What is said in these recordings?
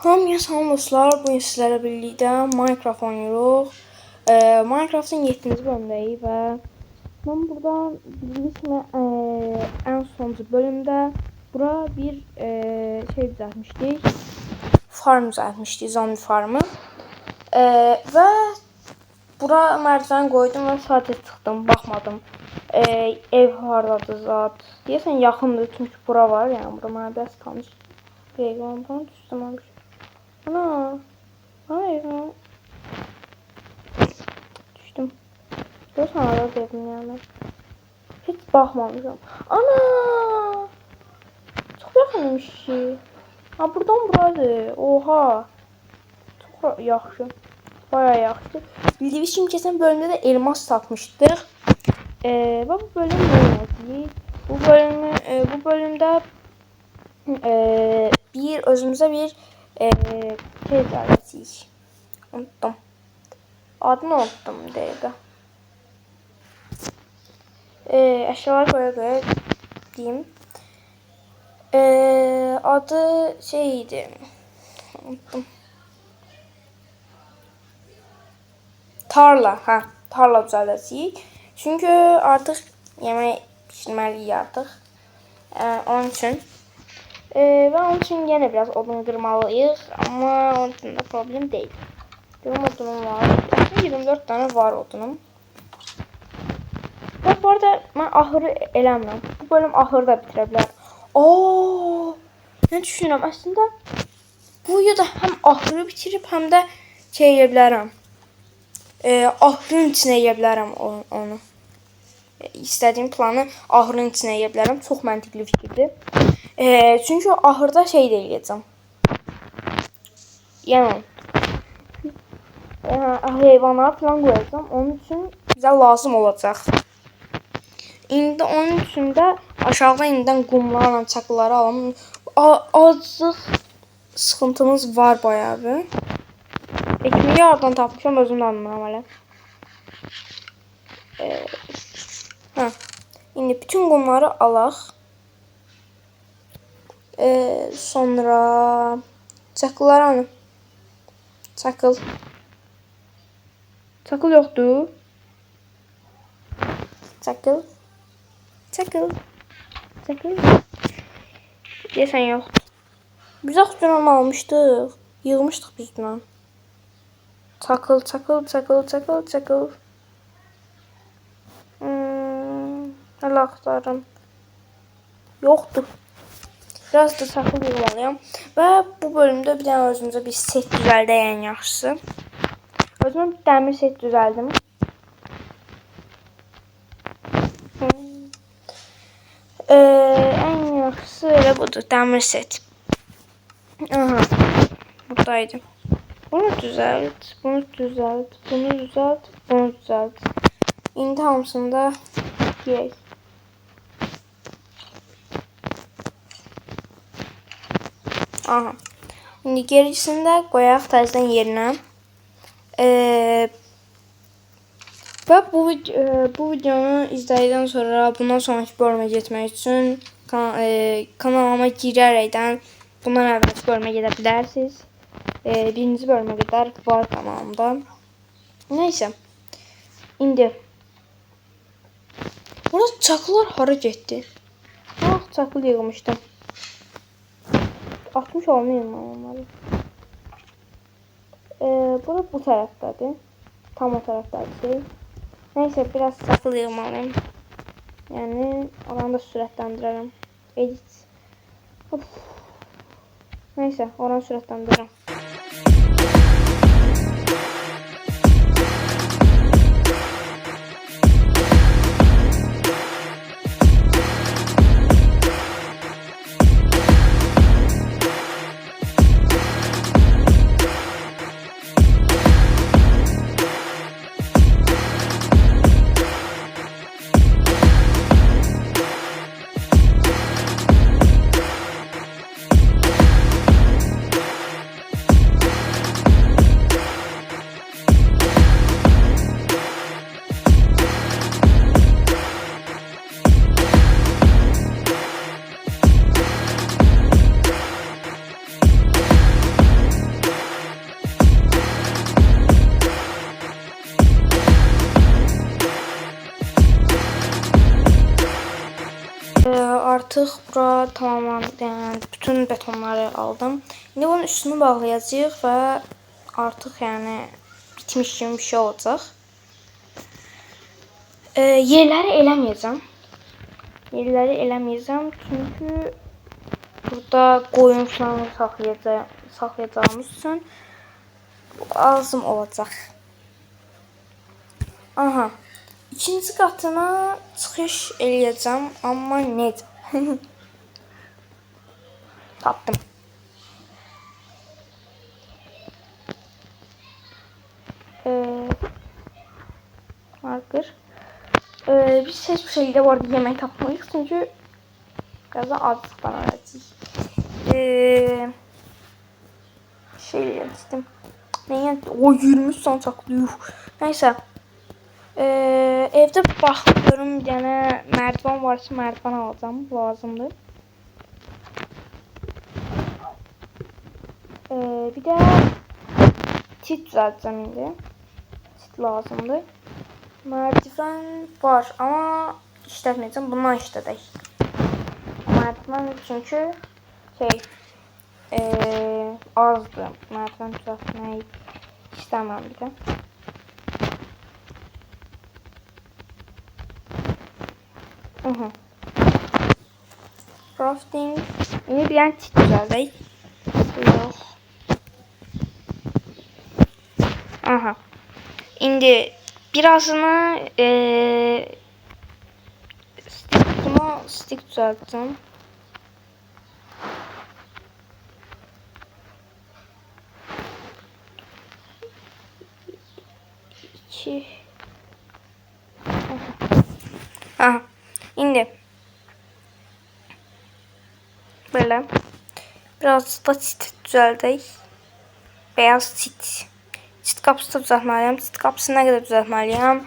Hamıya salam dostlar. Bu gün birlikdə Minecraft oynayırıq. Ee, Minecraft'ın 7-ci bölümdəyik və mən burada bildiyiniz kimi e, ən sonuncu bölümdə bura bir e, şey düzəltmişdik. Farm düzəltmişdik, zombi farmı. E, və bura mərcən qoydum və sadəcə çıxdım, baxmadım. E, ev hardadır zat. Deyəsən yaxındır çünki bura var, yəni bura mənə bəs tanış. Peyğəmbərdən düşdüm abi. Ana. Hayır. Düştüm. Görürsən arada dedim yani. Hiç baxmamışam. Ana. Çox yaxın imiş ki. Ha buradan buradır. Oha. Çox yaxşı. Baya yaxşı. Bildiyiniz kimi keçən bölümdə də elmas satmışdıq. Ee, bu bölüm olacaq? Bu bölümü e, bu bölümdə e, bir özümüze bir e, şey davetiyik. Unuttum. Adını unuttum bir dəqiqə. E, əşyalar qoya qoya diyeyim. E, adı şeydi. Unuttum. Tarla, ha, tarla düzəldəcəyik. Çünki artıq yemək pişirməliyik artıq. E, onun üçün ee, ve onun için yine biraz odun kırmalıyız ama onun için de problem değil. Benim odunum var. Aslında 24 tane var odunum. Ve bu arada ben ahırı eləmirəm. Bu bölüm ahırda bitirə bilər. Oo! Ne düşünürəm? Aslında bu videoda hem ahırı bitirip hem de şey edə bilərəm. Ee, ahırın içine edə bilərəm onu. onu. İstədiyim planı ahırın içine edə bilərəm. Çox məntiqli fikirdir. Ee, çünkü ahırda şey de yiyeceğim. Yani yani heyvanlar falan koyacağım. Onun için bize lazım olacak. İndi onun için de aşağıdan indidən qumlarla çakıları alalım. Azıq sıxıntımız var bayağı bir. Ekmeği yardan tapmışam özüm də bilmirəm hələ. Ee. İndi bütün qumları alaq. Ee, sonra çakıllar hanım. Çakıl. Çakıl yoktu. Çakıl. Çakıl. Çakıl. Deyəsən yox. Biz axşam almışdıq. Yığmışdıq biz bunu. Çakıl, çakıl, çakıl, çakıl, çakıl. Hmm, hələ axtarım. Yoxdur. Biraz da saklı yığmalıyam. Və bu bölümdə bir dənə özümüzə bir set düzəldək ən yaxşısı. Özümə bir dəmir set düzəldim. Ee, ən yaxşısı elə budur, dəmir set. Aha, buradaydı. Bunu düzəlt, bunu düzəlt, bunu düzəlt, bunu düzəlt. İndi hamısını da yeyək. Aha. Şimdi gerisini de koyaq təzədən yerinə. Ee, və bu, e, bu videonu izlədikdən sonra bundan sonraki bölümə getmək üçün kan e, kanalıma girərəkdən bundan əvvəlki bölümə gedə bilərsiniz. E, birinci bölümə qədər var kanalımda. Neyse. İndi. Burada çakılar hara getdi? Ah, çakıl yığmışdım. 60 olmayayım ben onları. Ee, burada bu taraftadır. Tam o taraftadır şey. Neyse biraz saklı yığmalıyım. Yani oranı da sürətləndirərəm. Edit. Of. Neyse oranı sürətləndirərəm. Artıq bura tamamen yəni bütün betonları aldım. İndi bunun üstünü bağlayacağıq və artıq yəni bitmiş kimi bir şey olacaq. E, yerləri eləməyəcəm. Yerləri eləməyəcəm çünki burada qoyun falan saxlayacağım, saxlayacağımız üçün lazım olacaq. Aha. İkinci qatına çıxış eləyəcəm, amma necə? Tapdım. Ee, marker. Ee, biz hiçbir şekilde bu arada yemek yapmalıyız çünkü biraz da azlıktan öğreteceğiz. Ee, şey demiştim. Neyə? O 20 son saxlayır. Nəysə. Ee, evdə baxıyorum dənə mərdivan varsa mərdivan alacağım. Lazımdır. Ee, bir də tit düzəltəcəm indi. Tit lazımdır. Merdiven var ama işletmeyeceğim. Bundan işledik. Merdiven çünkü şey ee, azdı. Merdiven düzeltmeyi istemem bir de. Hı. Crafting. Yine bir yan çit düzeldik. Yok. Aha. İndi birazını eee stick, buna stick düzelttim. İki. Aha. İndi. Böyle. Biraz da çit düzeldik. Beyaz çit. Çit qapısı düzəltməliyəm. Çit qapısı nə qədər düzəltməliyəm?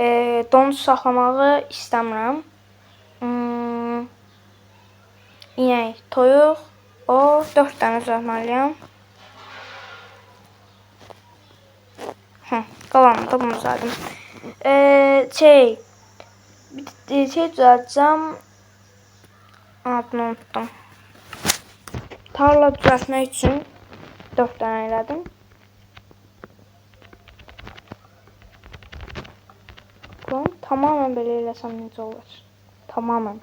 E, donuz saxlamağı istəmirəm. Hmm, inək, toyuq, o 4 dənə düzəltməliyəm. Qalanını da bunu düzəldim. E, şey, bir şey düzəltəcəm. Adını unuttum. Tarla düzəltmək üçün 4 dənə elədim. Lan tamamen böyle eləsəm necə olur? Tamamen.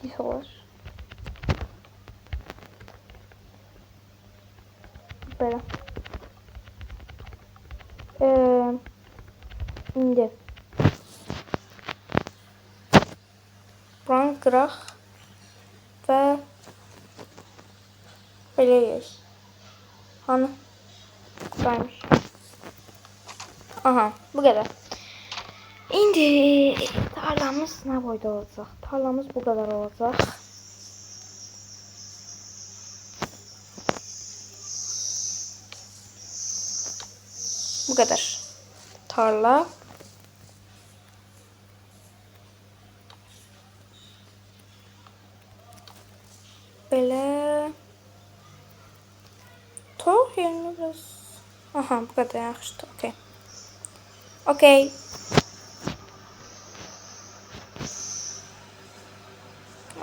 Pis olur. Böyle. Ee, indi. Və belə yeyək. Hanı? Buradaymış. Aha bu kadar. İndi tarlamız ne boyda olacak? Tarlamız bu kadar olacak. Bu kadar. Tarla. Böyle Yerine biraz Aha bu kadar yaxşıdır. Okey. Okey.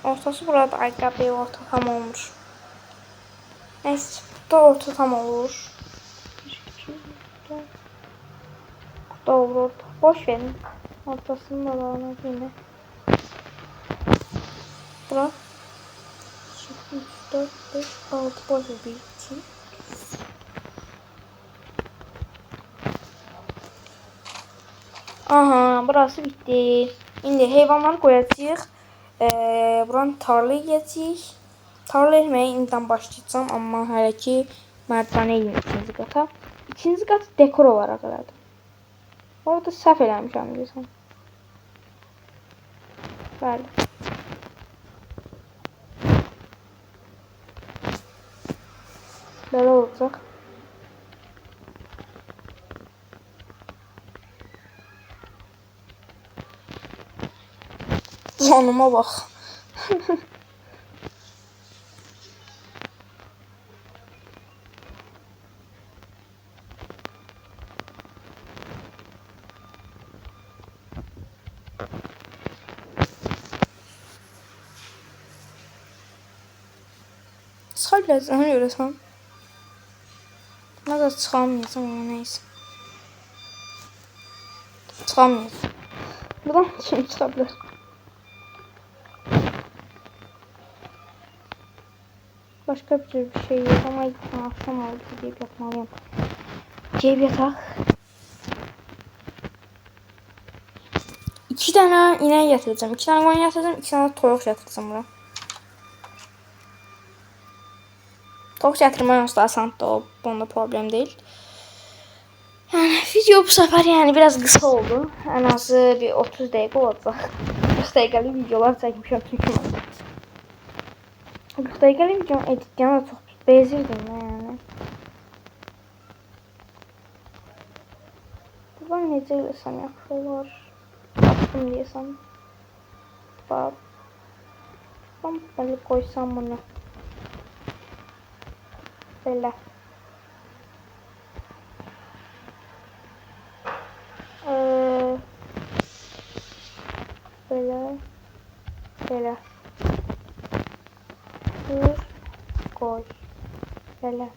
Ortası burada ayakkabı orta tam olmuş. Neyse burada orta tam olur. Burada olur orta. Boş verin. Ortasını da alalım yine. Bura. 3, 4, 5, 6 boş. 1, 2, Aha, burası bitti. İndi heyvanları qoyacağıq. Ee, buranı tarla edəcəyik. Tarla etməyə indidən başlayacağım, amma hələ ki mərdivanə edim ikinci qata. İkinci qat dekor olaraq elədim. Orada səhv eləmişəm deyəsən. Bəli. Belə olacaq. Lanıma bak. Çıkar biraz daha yorursam. Ne kadar çıkamayız ama neyse. Çıkamayız. Buradan şimdi çıkabilir. Başka bir şey ama akşam oldu gidip yapmalıyım. Gidip yatak. İki tane inek yatıracağım. iki tane koyun yatıracağım. iki tane toyuk yatıracağım bura. Toyuk yatırmaq onsuz da asandır o. Bunda problem değil. Yani video bu sefer yani biraz kısa oldu. En azı bir 30 dakika olacak. 40 dakikalık videolar çekmişim çünkü ben. 40 dakikalık video editleyen de çok bezirdim yani. Buradan necə eləsəm yaxşı olar. Baxdım deyəsəm. Bax. Ben böyle koysam bunu. Böyle. Ee, böyle. Böyle. Koy. Böyle.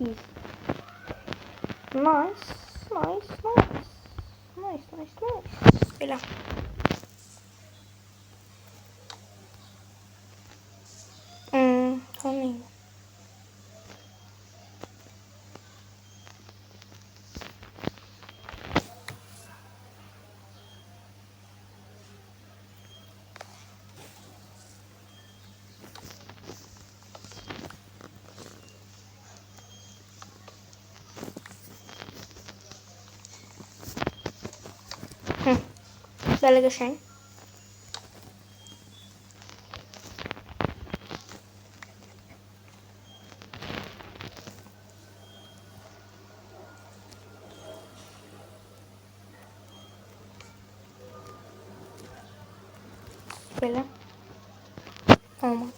İz. Nice. Nice. Nice. Nice. Nice. Nice. Böyle. Hmm, tamam. Hı. Böyle geçelim. Böyle. Olmadı.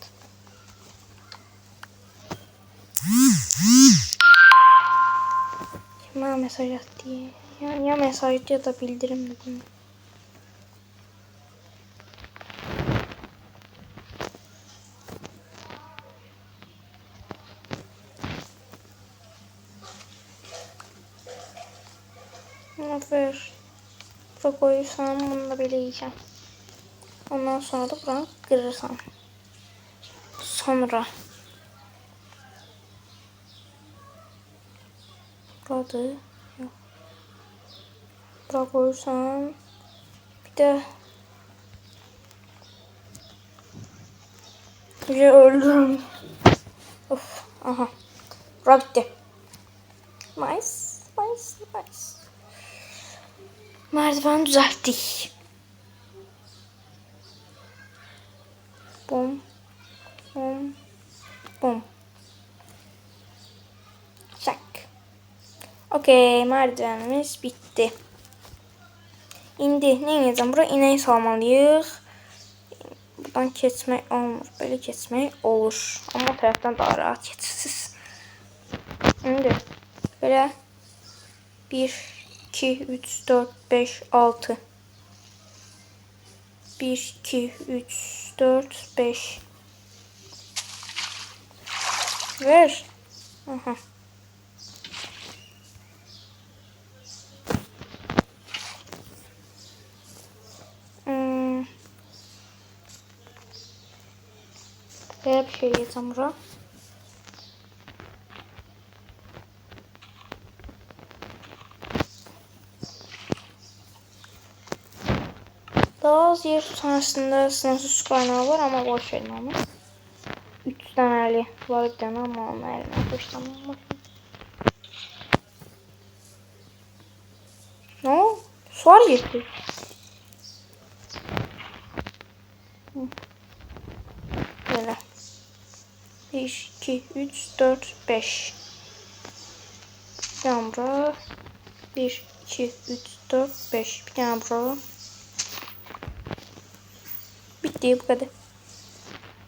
Kime mesaj attı? Ya, ya mesaj ya da bildirim dedim. Ver. Bura koyursam bunu da böyle yiyeceğim. Ondan sonra da buranı kırırsam. Sonra. Burada yok. Bura koyursam. Bir de de öldürürüm. Of. Aha. Bura bitti. Nice. Nice. Nice. Merdiven düzelttik. Bum. Bum. Bum. Çak. Okey merdivenimiz bitti. İndi ne edeceğim? Buraya ineği salmalıyıq. Buradan keçmək olmur. Böyle keçmək olur. Ama o taraftan daha rahat keçirsiniz. İndi. Böyle 1, 2, 3, 4, 5, 6. 1, 2, 3, 4, 5. Ver. Aha. Hmm. Böyle bir şey yiyeceğim bura. Az yer sonrasında sınırsız kaynağı var ama boş verin onu. 3 taneli var bir tane ama onu eline koştamam. Ne o? Su var getir. Hı. Böyle. 1, 2, 3, 4, 5. Bir tane bura. 1, 2, 3, 4, 5. Bir tane bura di bucate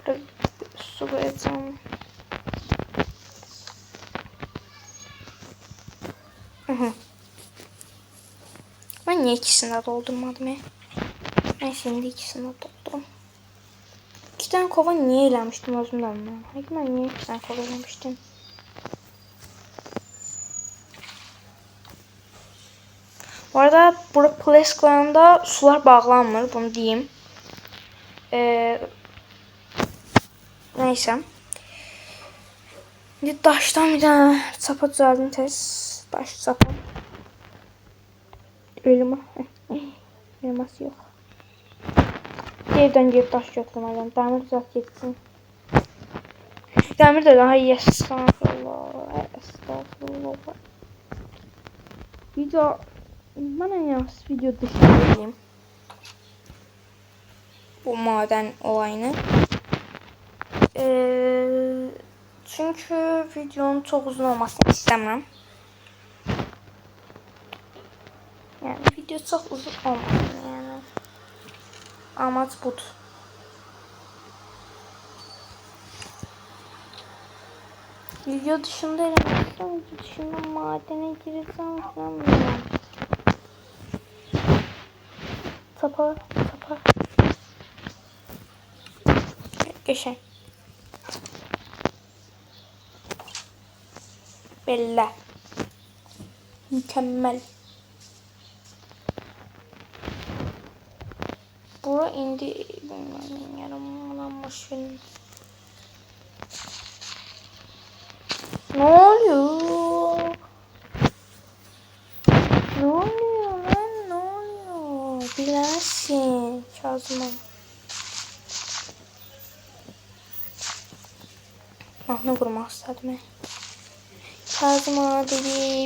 per questo pezzo Aha. Ben niye ikisine doldurmadım ya? Ben şimdi ikisine doldurdum. İki tane kova niye eğlenmiştim özümden mi? Hayır ben niye iki tane kova eğlenmiştim? Bu arada Brook Place sular bağlanmır bunu diyeyim. Ee, neyse. Şimdi daştan bir tane sapa düzeldim tez. Daş sapa. Elma. Elması yok. Evden gelip daş götürmeden. Demir düzelt gitsin. Demir de daha iyi. Estağfurullah. Estağfurullah. Video bana ya video dışındayım. Bu maden olayını. Ee, çünkü videonun çok uzun olmasını istemem. Yani video çok uzun olmasın yani. Amaç budur. Video dışında elemezsem video dışında madene girsem falan bilmiyorum. Tapa, Köşe. Belli. Mükemmel. Bu indi bilmem yarımlanmış benim. Ne oluyor? Ne oluyor lan? Ne oluyor? Bilersin. Çözmem. mahnı vurmaq istədim. Kazım adı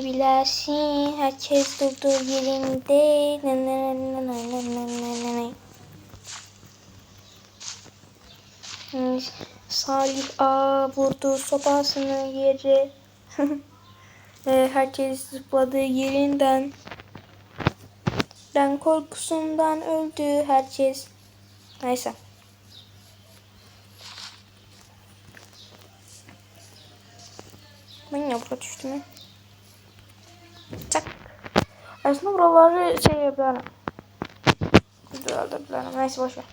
bilərsin, hər kəs durdu yerində. Salih A vurdu sopasını yere. E, herkes zıpladı yerinden. Ben korkusundan öldü herkes. Neyse. Ben ya burada düştüm ya. Çak. Aslında buraları şey yapıyorum. Düzeltebilirim. Neyse boş ver.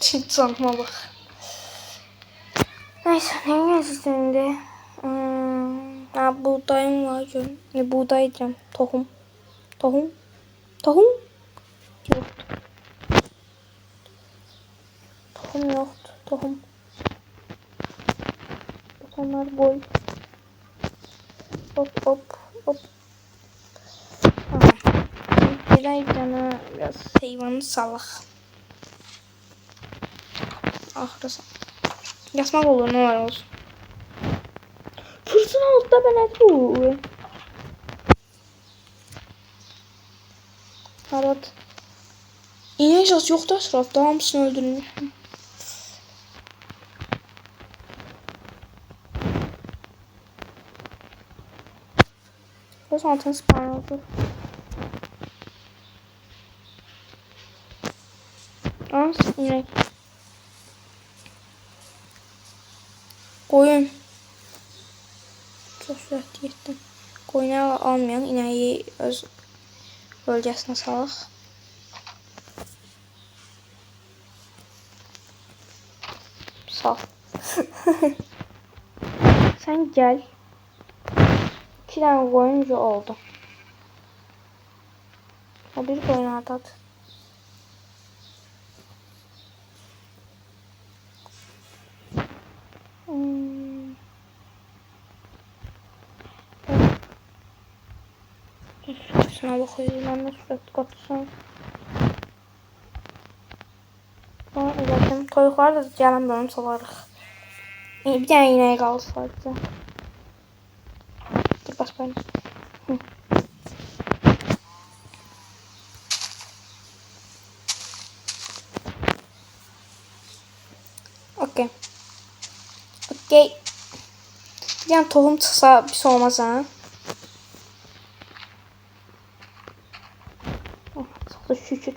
Şimdi sanıma bak. Neyse neyin sisteminde? Hmm, ha, buğdayım var canım. Ne buğday diyeceğim. Tohum. Tohum. Tohum. Yoktu. Tohum yoktu. Tohum. Tohumlar boy. Hop hop hop. Tamam. Bir ay bir tane biraz hayvanı salak. Ahırısı. Yasmak olur ne var olsun. Fırtına altta ben bu. Evet. İğne şans yoktu etrafta. Hamısını öldürmüşüm. Bu zaten spawn oldu. Az inek. Koyun. Çok süratli gittim. Koyunu almayan ineği öz bölgesine salaq. Sal. Sen gel. İki tane koyuncu oldu. O bir koyun at. Hmm. Şuna bakıyorum ben de sürekli katırsam. Sonra zaten toyuqları da gələn bölüm salarıq. Bir dənə ineği qaldı sadəcə. Böyle. Hı. Okey. Okey. Tane tohum çıksa bir şey olmaz ha. Oh, çıktı şükür.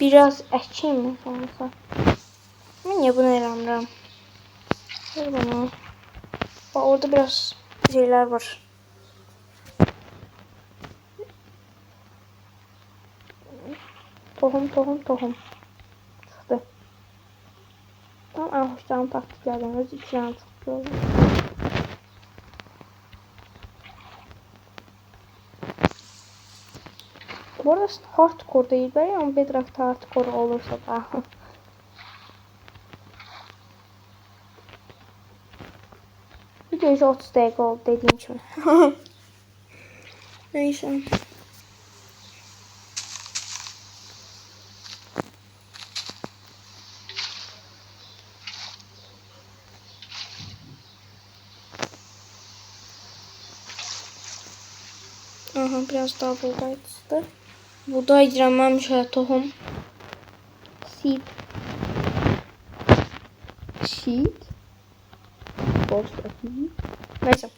Biraz ekeyim mi olmasa? ya bu ne ramram. Ver bana. Bak orada biraz şeyler var. Tohum tohum tohum. Çıktı. Tam ahuştan taktiklerden öz iki tane çıkıyor. Bu arada hardcore değil ben ama bir tarafta hardcore olursa daha. İşte 30 dakika oldu dediğim gibi. Neyse. Aha biraz daha buğday çıktı. Buğday direnmemiş şöyle tohum. Seed. Seed. Ver. Neyse.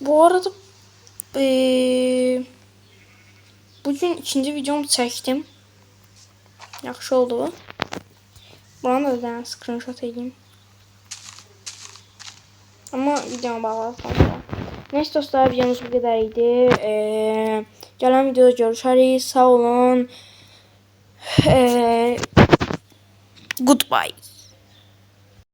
Bu arada eee bugün ikinci videomu çektim. Yaxşı oldu bu. Buna da bir tane screenshot edeyim. Ama videoma bağladım sonra. Neyse dostlar videomuz bu kadar idi. Ee, gelen videoda görüşürüz. Sağ olun. Ee, goodbye.